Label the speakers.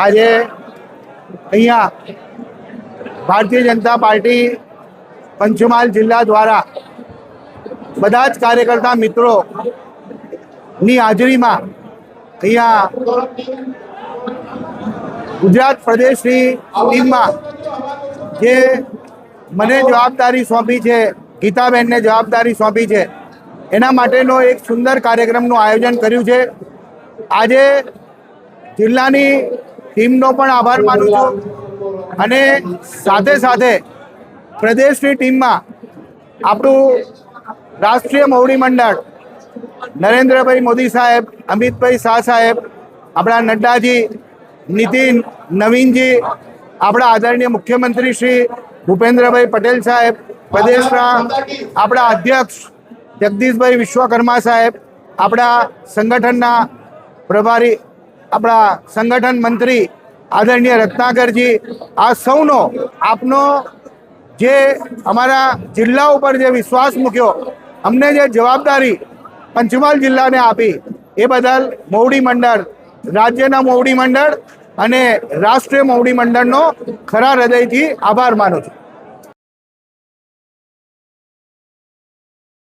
Speaker 1: આજે અહીંયા ભારતીય જનતા પાર્ટી પંચમહાલ જિલ્લા દ્વારા બધા જ કાર્યકર્તા મિત્રોની હાજરીમાં અહીંયા ગુજરાત પ્રદેશની ટીમમાં જે મને જવાબદારી સોંપી છે, ગીતાબેનને જવાબદારી સોંપી છે, એના માટેનો એક સુંદર કાર્યક્રમનું આયોજન કર્યું છે. આજે જિલ્લાની ટીમનો પણ આભાર માનું છું. અને સાથે સાથે પ્રદેશની ટીમમાં આપણું રાષ્ટ્રીય મોવડી મંડળ, નરેન્દ્રભાઈ મોદી સાહેબ, અમિતભાઈ શાહ સાહેબ, આપણા નડ્ડાજી નીતિન, નવીનજી, આપણા આદરણીય મુખ્યમંત્રી શ્રી ભૂપેન્દ્રભાઈ પટેલ સાહેબ, પ્રદેશના આપણા અધ્યક્ષ જગદીશભાઈ વિશ્વકર્મા સાહેબ, આપણા સંગઠનના પ્રભારી આપણા સંગઠન મંત્રી આદરણીય રત્નાકરજી, આ સૌનો, આપનો જે અમારા જિલ્લા ઉપર જે વિશ્વાસ મૂક્યો, અમને જે જવાબદારી પંચમહાલ જિલ્લાને આપી, એ બદલ મોવડી મંડળ, રાજ્યના મોવડી મંડળ અને રાષ્ટ્રીય મોવડી મંડળનો ખરા હૃદયથી આભાર માનું છું.